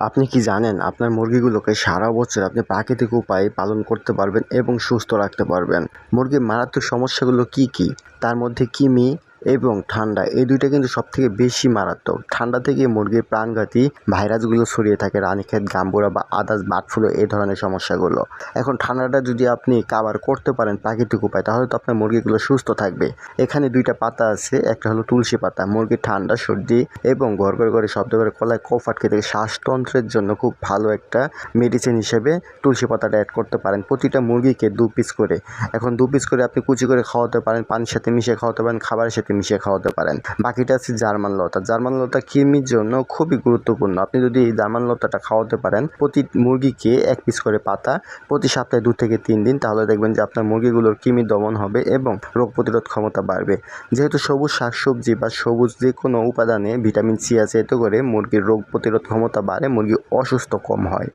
আপনি কি জানেন আপনার মুরগিগুলোকে সারা বছর আপনি প্রাকৃতিক উপায়ে পালন করতে পারবেন এবং সুস্থ রাখতে পারবেন? মুরগির মারাত্মক সমস্যাগুলো কি কি? তার মধ্যে কৃমি এবং ঠান্ডা, এই দুইটা কিন্তু সবথেকে বেশি মারাত্মক। ঠান্ডা থেকে মুরগির প্রাণঘাতী ভাইরাসগুলো ছড়িয়ে থাকে, রানীক্ষেত গাম্বুরা বা আদার্স বার্ড ফ্লু, এই ধরনের সমস্যাগুলো। এখন ঠান্ডাটা যদি আপনি কাবার করতে পারেন প্রাকৃতিক উপায়, তাহলে তো আপনার মুরগিগুলো সুস্থ থাকবে। এখানে দুইটা পাতা আছে, একটা হলো তুলসী পাতা। মুরগির ঠান্ডা, সর্দি এবং ঘর ঘর করে, শব্দ করে কলায় কফ আটকে থেকে। শ্বাসতন্ত্রের জন্য খুব ভালো একটা মেডিসিন হিসেবে তুলসী পাতাটা অ্যাড করতে পারেন। প্রতিটা মুরগিকে দু পিস করে। এখন দু পিস করে আপনি কুচি করে খাওয়াতে পারেন, পানির সাথে মিশিয়ে খাওয়াতে পারেন, খাবারের সাথে মিশিয়ে খাওয়াতে পারেন। বাকিটা আছে জার্মান লতা। জার্মান লতা কৃমির জন্য খুবই গুরুত্বপূর্ণ। আপনি যদি এই জার্মান লতাটা খাওয়াতে পারেন, প্রতি মুরগিকে এক পিস করে পাতা প্রতি সপ্তাহে দু থেকে তিন দিন, তাহলে দেখবেন যে আপনার মুরগিগুলোর কৃমি দমন হবে এবং রোগ প্রতিরোধ ক্ষমতা বাড়বে। যেহেতু সবুজ শাকসবজি বা সবুজ যে কোনো উপাদানে ভিটামিন সি আছে, এতে করে মুরগির রোগ প্রতিরোধ ক্ষমতা বাড়ে, মুরগি অসুস্থ কম হয়।